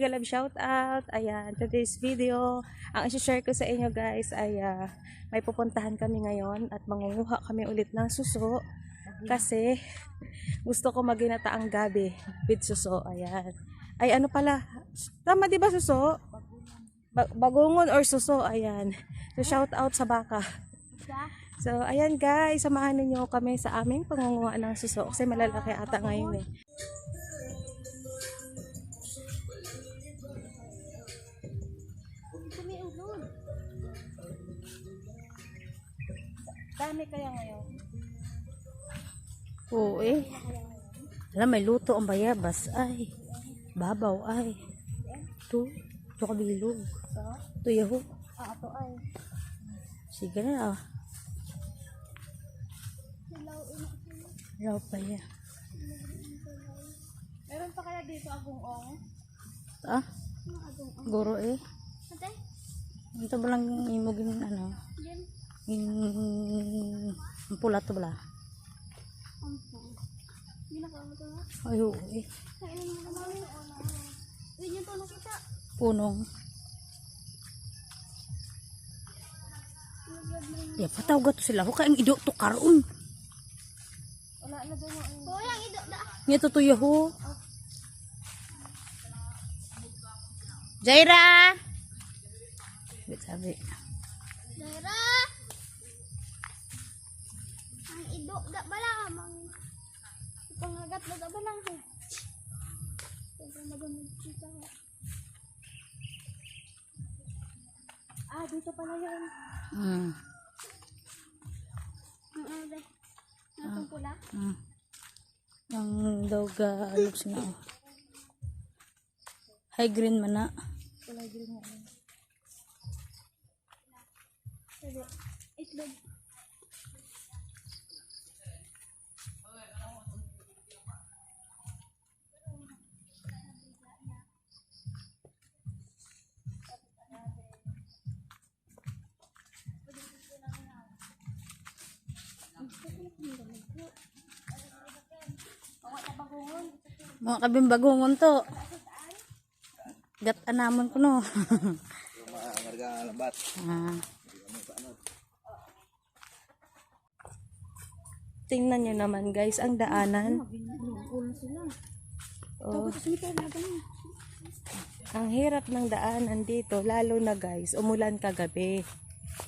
guys, good morning. Mega love shout out. Ayan, today's video, ang i-share ko sa inyo guys ay ah, may pupuntahan kami ngayon at mangunguha kami ulit ng suso kasi gusto ko maginata ang gabi with suso. Ayan. Ay ano pala, tama di ba suso? Ba- bagungon or suso, ayan. So shout out sa baka. So ayan guys, samahan niyo kami sa aming pangunguha ng suso kasi malalaki ata ngayon eh. Dami kaya ngayon. Oo eh. Alam, may luto ang bayabas. Ay. Babaw ay. Ito. Ito kabilog. Ito yaho. ah, ito ay. Sige na ah. Raw pa ya. Meron pa kaya dito agong-ong? Ah? Guro eh. Ate? Ito ba lang imugin ano? In... Ang pula to bala. Ampo. Hindi na kaya ito na. Ay oo eh. Punong. Ya, patawag to sila. Huwag kayong ido to karoon. Wala na doon mo. Kuya, ido da. Ngito to yaho. Jaira! Sabi. Da bala mang pangagat na da bala. Ito magamit kita. Ah, dito pala yun. Hmm. Ang ano Ang pula? Hmm. Ang ga, ano siya na. High green man na. Kulay green nga itlog. Mga kabimbagungon to. Gat anamon ko no. ah. Tingnan nyo naman guys, ang daanan. Oh. Ang hirap ng daanan dito, lalo na guys, umulan kagabi.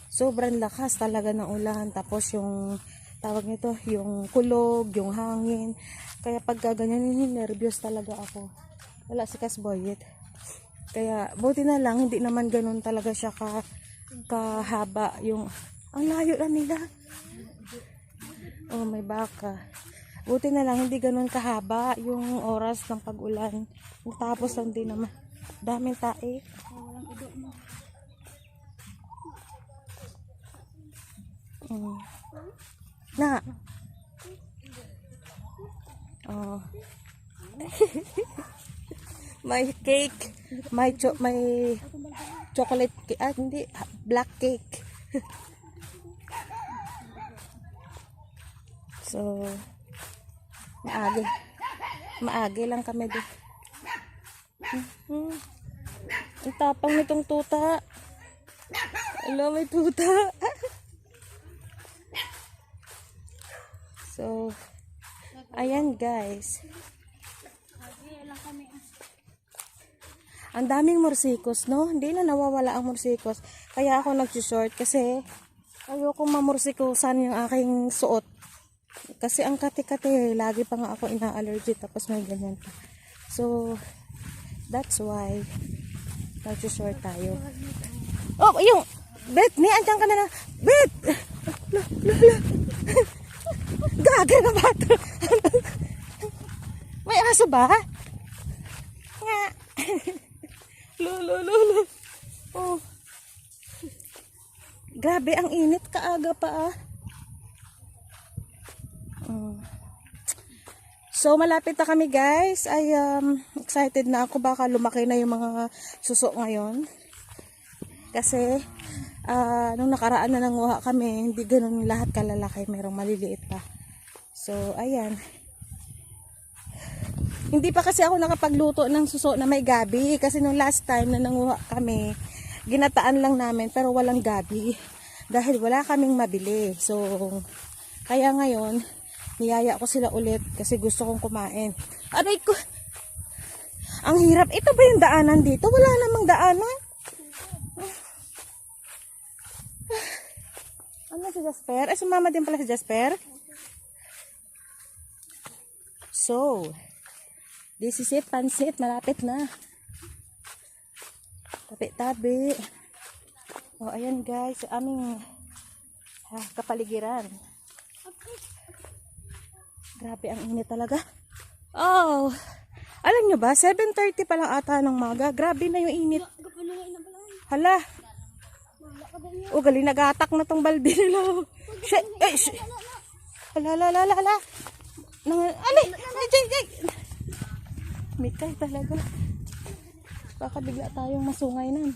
Sobrang lakas talaga ng ulan. Tapos yung, tawag nito, yung kulog, yung hangin. Kaya pag gaganyan, nervyos talaga ako. Wala si Kasboyet. Kaya, buti na lang, hindi naman ganun talaga siya ka, kahaba. Yung, ang layo na nila. Oh, may baka. Buti na lang, hindi ganun kahaba yung oras ng pag-ulan. Tapos lang din naman. Daming tae. Mm. Na. Oh. may cake. May cho may chocolate cake. Ah, hindi. Black cake. So, maagi. Maagi lang kami doon. Hmm. Ang tapang nitong tuta. Hello, may tuta. so, ayan guys. Ang daming morsikos, no? Hindi na nawawala ang morsikos. Kaya ako nag-short kasi ayoko mamursikosan yung aking suot. Kasi ang kati-kati, lagi pa nga ako ina-allergy tapos may ganyan pa. So, that's why nag-short tayo. Oh, yung Bet, ni andyan ka na na. Bet! La, la, la. Gaga na ba ito? may aso ba? Nga. Lulo, lulo. Oh. Grabe, ang init kaaga pa ah. Mm. So, malapit na kami guys. I am excited na ako. Baka lumaki na yung mga suso ngayon. Kasi, ah, nung nakaraan na nanguha kami, hindi ganun lahat kalalaki. Merong maliliit pa. So, ayan. Hindi pa kasi ako nakapagluto ng suso na may gabi. Kasi nung last time na nanguha kami, ginataan lang namin pero walang gabi. Dahil wala kaming mabili. So, kaya ngayon, niyaya ko sila ulit kasi gusto kong kumain. Aray ko! Ang hirap. Ito ba yung daanan dito? Wala namang daanan. Ano si Jasper? Ay, sumama din pala si Jasper. So, this is it, pansit. Malapit na. Tabi-tabi. O, ayan guys, aming ah, kapaligiran. Grabe, ang init talaga. Oh, alam nyo ba, 7.30 pa lang ata ng maga. Grabe na yung init. Hala. O, galing nagatak na tong balde nila. Shit, eh, shit. Hala, hala, hala, hala. Nang, ali, ali, jay, jay. Mikay talaga. Baka bigla tayong masungay nan.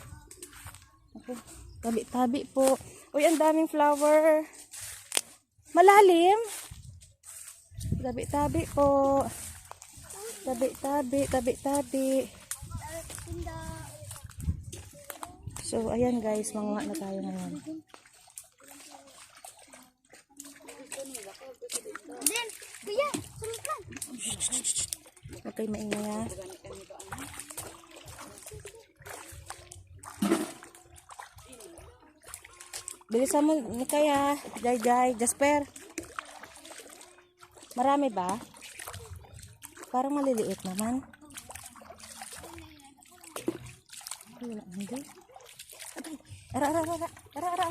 Ako, tabi-tabi po. Uy, ang daming flower. Malalim. Tabi-tabi po. Tabi-tabi, tabi-tabi. So, ayan guys, manguha na tayo ngayon. Kayo maingay ha. Bilisan mo ni kaya, Jai Jai, Jasper. Marami ba? Parang maliliit naman. Wala hindi. Ara, ara, ara, ara, ara.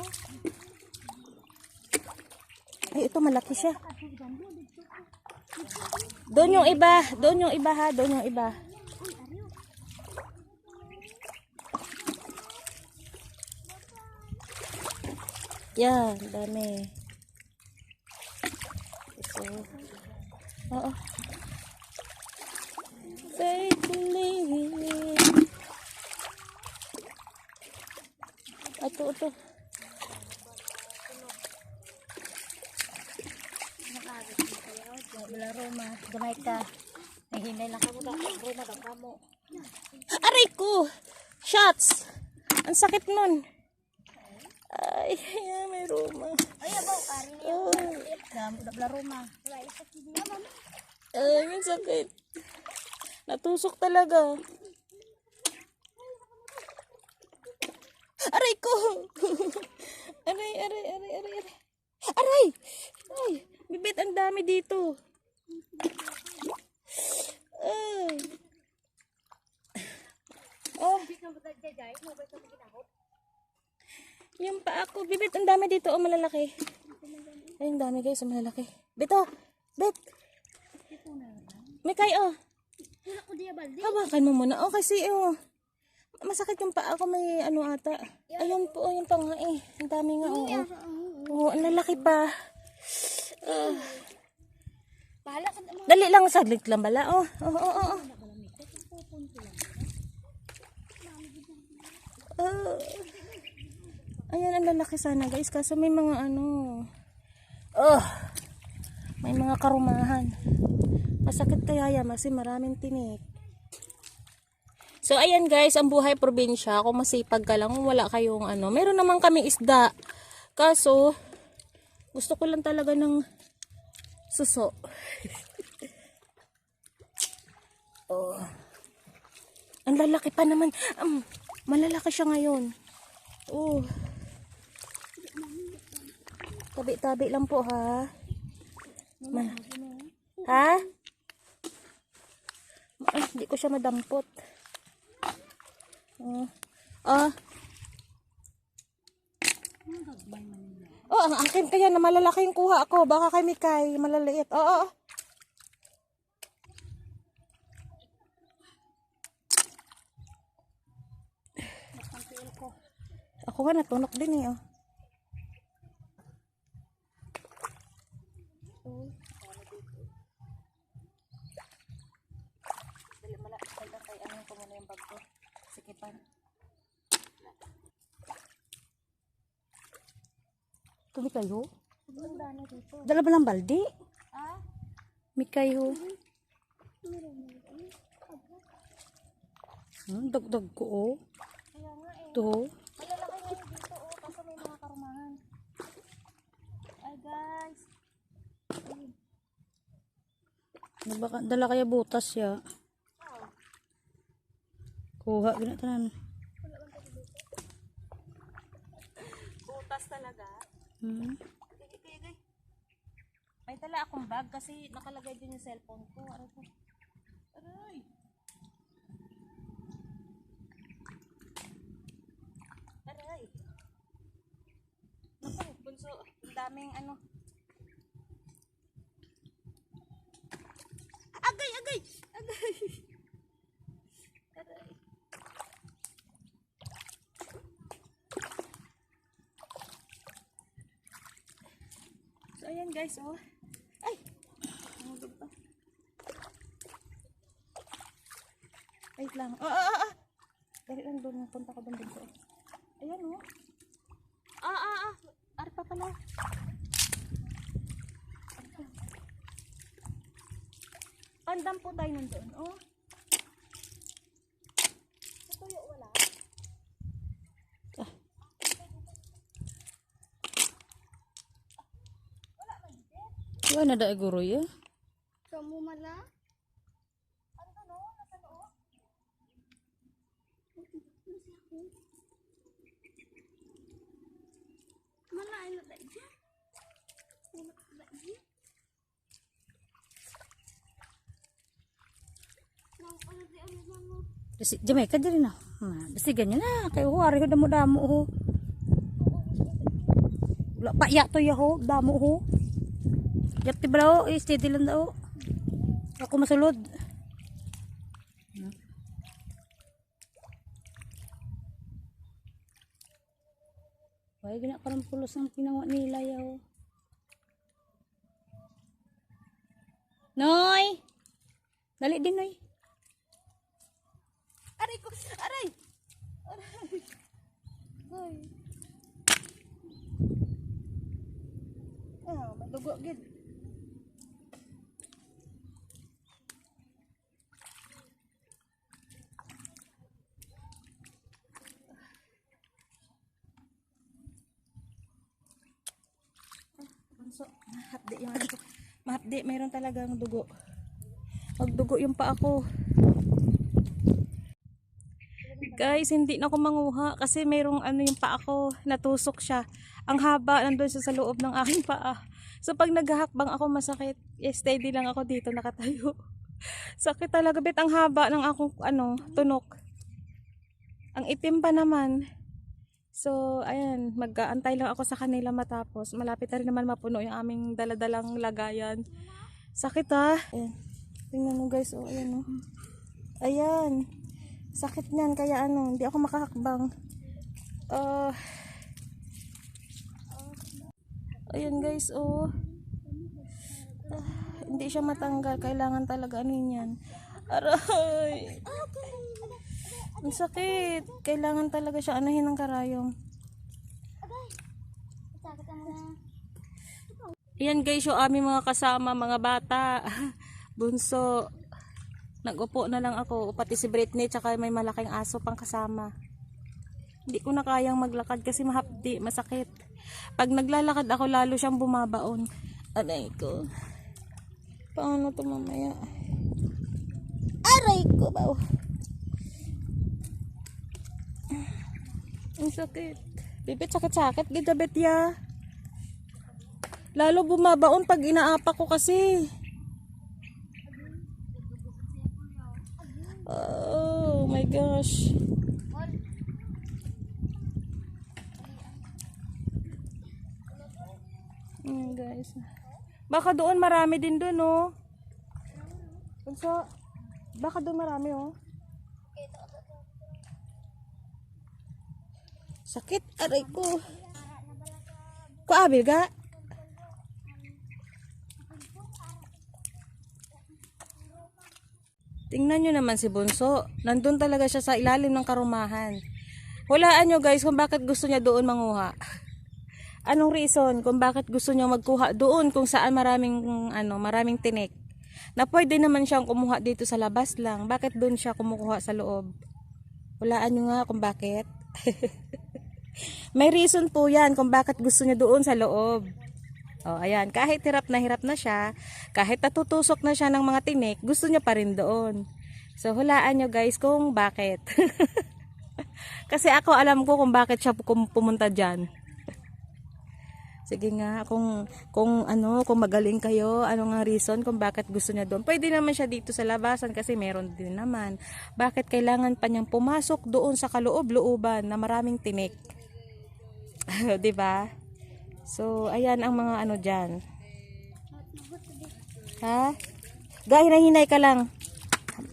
Ay, ito malaki siya. Doon yung iba, doon yung iba ha, doon yung iba. Yan, dami. Ito. Oo. Ito. Wala Roma. Gamay ka. Nahinay lang kamo. Roma daw kamo. Aray ko! Shots! Ang sakit nun. Ay, ay, may roma. Ay, abaw, ari niya. Wala Roma. Wala, Diya, mama. Ay, may sakit. Natusok talaga. Aray! Aray, aray, aray, aray, aray. Aray! Ay, bibit, ang dami dito. Ay. Oh, yung pa ako, bibit, ang dami dito, oh, malalaki. Ay, ang dami guys, oh, malalaki. Bito, bet. May kayo, oh. Hawakan mo muna. Oh, kasi oh. Masakit yung paa ko. May ano ata. Ayun po, yung pa nga eh. Ang dami nga, oo. Oh, oh. ang lalaki pa. Ah. Bahala ka naman. dali lang, saglit lang bala. Oh, oh, oh, oh. oh. Ah. ayan, ang lalaki sana guys. Kaso may mga ano. Oh, may mga karumahan. Masakit kaya yan kasi maraming tinik. So, ayan guys, ang buhay probinsya, kung masipag ka lang, wala kayong ano, meron naman kami isda. Kaso, gusto ko lang talaga ng suso. oh. Ang lalaki pa naman. Um, malalaki siya ngayon. Oh. Tabi-tabi lang po ha. Ma- ha? Ay, hindi ko siya madampot. Oh. Ah. Oh, ang akin kaya na malalaki yung kuha ako. Baka kay Mikay, malaliit. Oo, oo. Ako nga natunok din eh. Oh. Dali mala, kaya kay ano ko muna yung bag ko. Sikipan. Tuloy kayo? Dala ba lang baldi? Ah? May kayo. Hmm, dagdag ko oh. Kaya nga eh. To. Malalaki ngayon dito oh, kasi may mga karumahan. Ay guys. Baka, dala kaya butas ya. Kuha, ginatanan. Butas talaga. Hmm. May tala akong bag kasi nakalagay din yung cellphone ko. Aray ko. Aray. Aray. Naku, bunso. Ang daming ano. Agay, agay! Agay! ayan guys, oh. Ay! Nahulog pa. Wait lang. Ah, ah, ah, ah! Dali lang doon. Punta ko doon dito. Ayan, oh. Ah, ah, ah! Ari pa pala. Pandam po tayo nandun, oh. Sa tuyo, wala. Kuha na da guro ya. Kamu mala? Mana ano na dyan? Ano na dyan? Ano di ano? Dasi, jamay ka diri na. Dasi ganyan na. Kay ho, ari ho damo-damo ho. Wala pa ya to ya ho, damo ho. Yat ti balaw, eh, steady lang daw. Ako masulod. Why gina parang pulos ang pinawa nila yaw. Noy! Dali din, Noy. Aray ko! Aray! Aray! Ay. Ah, madugo gid. Bunso, mahapdi yung ano ko. Mahapdi, mayroon talagang dugo. Magdugo yung pa ako. Guys, hindi na ako manguha kasi mayroong ano yung paa ko, natusok siya. Ang haba nandun siya sa loob ng aking paa. So pag naghahakbang ako masakit, eh, steady lang ako dito nakatayo. Sakit talaga bit ang haba ng akong ano, tunok. Ang itim pa naman. So, ayan, mag-aantay lang ako sa kanila matapos. Malapit na rin naman mapuno yung aming daladalang lagayan. Sakit ah. Ayan. Tingnan mo guys, oh, ayan oh. Ayan. Sakit niyan kaya ano, hindi ako makahakbang. Ah. ayan guys, oh. Ah, hindi siya matanggal, kailangan talaga ano yan. Aray. Ang sakit. Kailangan talaga siya anahin ng karayong. Ayan guys, yung aming mga kasama, mga bata. Bunso. Nag-upo na lang ako. Pati si Britney, tsaka may malaking aso pang kasama. Hindi ko na kayang maglakad kasi mahapdi, masakit. Pag naglalakad ako, lalo siyang bumabaon. Aray ko. Paano to mamaya? Aray ko ba? Ang sakit. Bibit sakit-sakit. Gidabit ya. Lalo bumabaon pag inaapa ko kasi. Oh my gosh. Ayan guys. Baka doon marami din doon oh. Bunso, baka doon marami oh. Sakit, aray ko. Kuabil ga? Tingnan nyo naman si Bunso. Nandun talaga siya sa ilalim ng karumahan. Hulaan nyo guys kung bakit gusto niya doon manguha. Anong reason kung bakit gusto niya magkuha doon kung saan maraming ano, maraming tinik. Na pwede naman siyang kumuha dito sa labas lang. Bakit doon siya kumukuha sa loob? Walaan nyo nga kung bakit. May reason po yan kung bakit gusto niya doon sa loob. Oh, ayan. Kahit hirap na hirap na siya, kahit natutusok na siya ng mga tinik, gusto niya pa rin doon. So, hulaan nyo guys kung bakit. Kasi ako alam ko kung bakit siya pum- pumunta dyan. Sige nga, kung, kung ano, kung magaling kayo, ano nga reason kung bakit gusto niya doon. Pwede naman siya dito sa labasan kasi meron din naman. Bakit kailangan pa niyang pumasok doon sa kaloob-looban na maraming tinik? 'Di ba? So, ayan ang mga ano diyan. Ha? Gaya na hinay ka lang.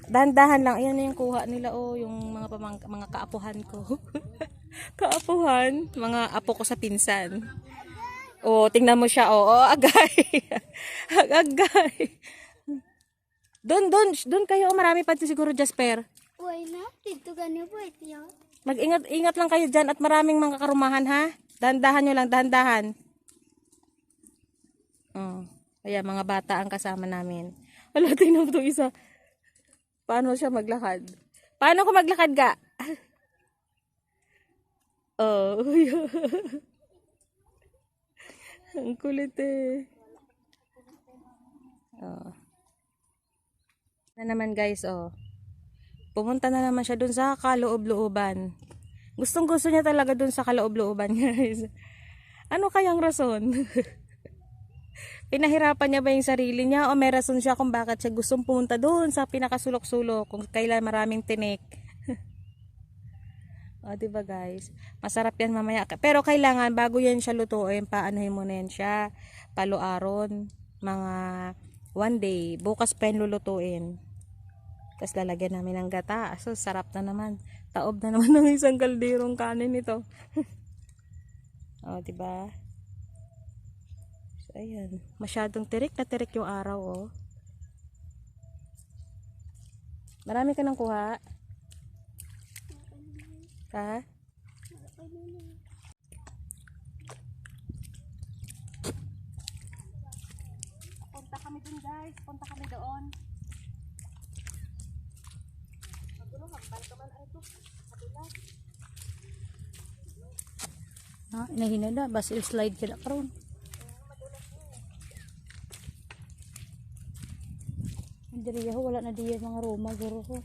Dahan-dahan lang. Ayan na yung kuha nila oh, yung mga pamang, mga kaapuhan ko. kaapuhan, mga apo ko sa pinsan. Oh, tingnan mo siya. Oh, oh agay. agay. Doon, doon, doon kayo. Oh, Marami pa siguro, Jasper. Uy na, dito ganyan po ito. Mag-ingat ingat lang kayo dyan at maraming mga karumahan ha. Dahan-dahan nyo lang, dahan-dahan. Oh. Ayan, mga bata ang kasama namin. Wala, tingnan mo isa. Paano siya maglakad? Paano ko maglakad ga? oh. ang kulit eh. Oh. Na naman guys, oh. Pumunta na naman siya dun sa kaloob-looban. Gustong gusto niya talaga dun sa kaloob-looban, guys. Ano kayang rason? Pinahirapan niya ba yung sarili niya o may rason siya kung bakit siya gustong pumunta doon sa pinakasulok-sulok kung kailan maraming tinik. o, di ba guys? Masarap yan mamaya. Pero kailangan, bago yan siya lutuin, paanohin mo na yan siya. Paluaron. Mga one day. Bukas pa yan lulutuin. Tapos lalagyan namin ng gata. So, sarap na naman. Taob na naman ng isang kalderong kanin ito. oh, di ba? So, ayan. Masyadong tirik na tirik yung araw, oh. Marami ka nang kuha? Ha? Punta kami dun, guys. Punta kami doon. Ha, inahinada. Basta slide sila karon. Diri ho, wala na diyan mga Roma, guro ko.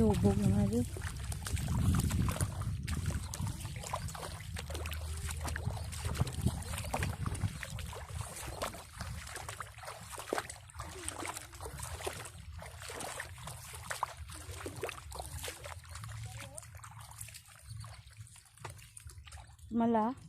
Lubog na di. Mala.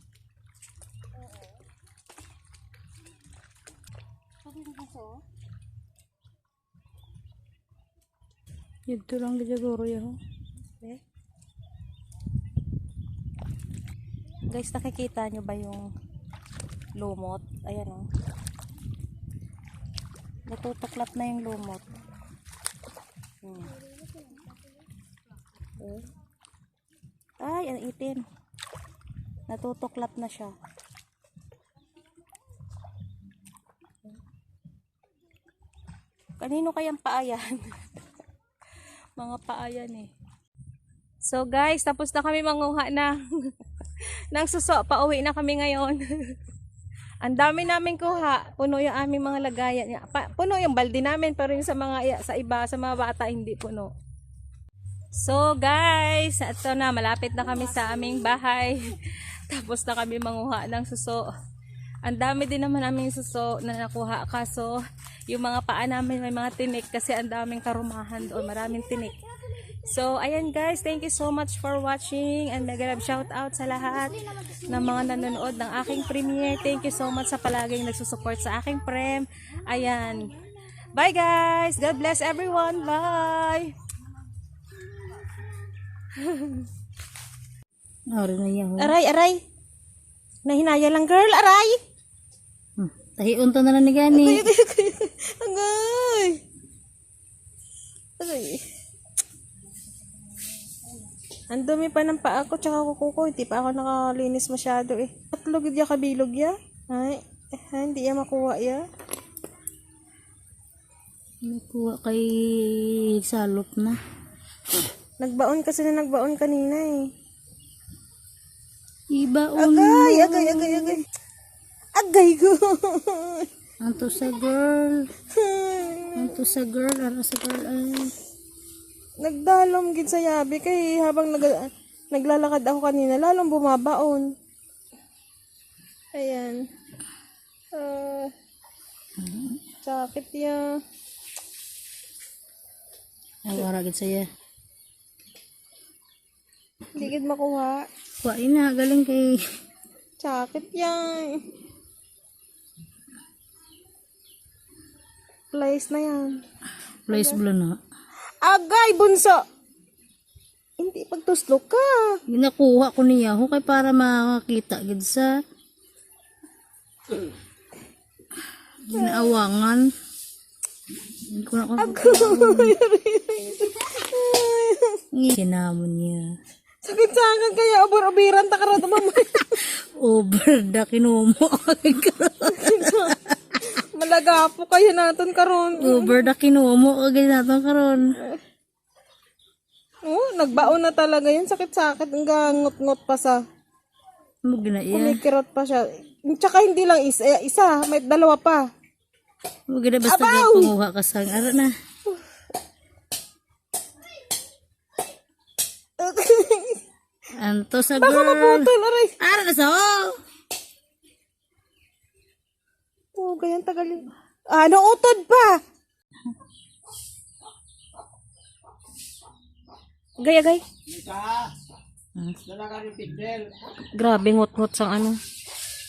Yun lang di siguro yun. Eh? Guys, nakikita nyo ba yung lumot? Ayan o. Oh. Natutuklap na yung lumot. Hmm. Ay, ang itim. Natutuklap na siya. Kanino kayang paayan? Mga paayan eh. So guys, tapos na kami manguha ng ng suso. Pauwi na kami ngayon. Ang dami namin kuha. Puno yung aming mga lagayan. Pa, puno yung balde namin pero yung sa mga sa iba, sa mga bata hindi puno. So guys, ito na malapit na kami sa aming bahay. Tapos na kami manguha ng suso. Ang dami din naman namin suso na nakuha kaso yung mga paa namin may mga tinik kasi ang daming karumahan doon, maraming tinik. So, ayan guys, thank you so much for watching and mega love shout out sa lahat ng mga nanonood ng aking premiere. Thank you so much sa palaging nagsusupport sa aking prem. Ayan. Bye guys! God bless everyone! Bye! Aray, aray! Nahinaya lang girl, aray! Tahiun to na lang ni Gani. Agay! Aray. Ang dumi pa ng paa ko tsaka kuko ko. Hindi pa ako nakalinis masyado eh. Tatlog ya kabilog ya. Ay, ay, hindi ya makuha ya. Nakuha kay salop na. Nagbaon kasi na nagbaon kanina eh. Iba Agay, agay, agay, agay. Agay ko. Anto sa girl. Anto sa girl. Ano sa girl ay. Nagdalom gid sa yabi kay habang nag naglalakad ako kanina lalong bumabaon. Ayan. Ah. sakit ya. Ay, waragid saya. Hindi gid makuha. Kuhain na. Galing kay... Sakit yan. Place na yan. Place blue na. Agay, bunso! Hindi pagtuslok ka. Ginakuha ko niya ho kay para makakita gid sa ginaawangan. Hindi ko na. Kinamon niya. Sakit sa akin kaya ubur-ubiran ta karon mamay. Over kinumo. Malaga po kayo naton karon. Over the kinumo. Kagay natin karon. Oh, nagbaon na talaga yun. Sakit-sakit. Ang ngot-ngot pa sa. Mo ginaya. Kumikirot pa siya. Tsaka hindi lang isa. Isa. May dalawa pa. Mo gina basta gay panguha ka sang ara na. Anto sa Baka girl. maputol. Aray. Ara na sa oh. Oh, ganyan tagal yun. Ano, utod pa. Gay, gay. Hmm. Grabe, ngot-ngot sang ano.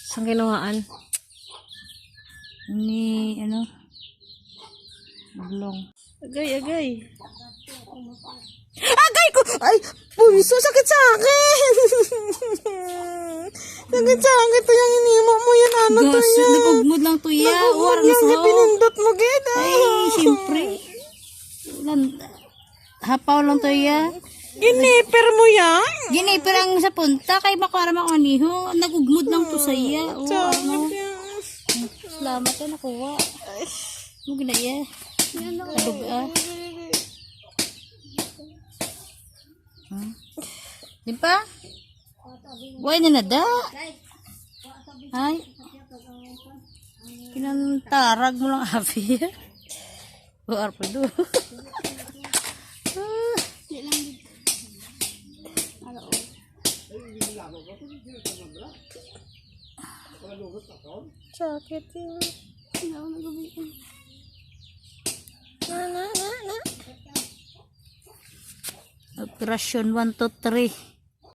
Sang ginawaan. Ni ano? Blong. Agay, agay. Agay ko! Ay, punso, sakit sa akin! sakit sa akin. Ito yung inimo mo yun, ano to yan? nagugmod lang to ya. War na Yan, sa yung pinindot mo, gid. Ay, siyempre. Hapaw lang to ya. Giniper mo yan? Gini, pero ang sa punta, kay makara makaniho. Nagugmod lang to sa iya. O, ano. Salamat ka nakuha. Mo ginaya. Kaduga. Hmm? Di pa? Why na nada? Ay. Pinantarag mo lang abi. Buar pa do. Sakit yun. Na, na, na, na. Operasyon 1 to 3.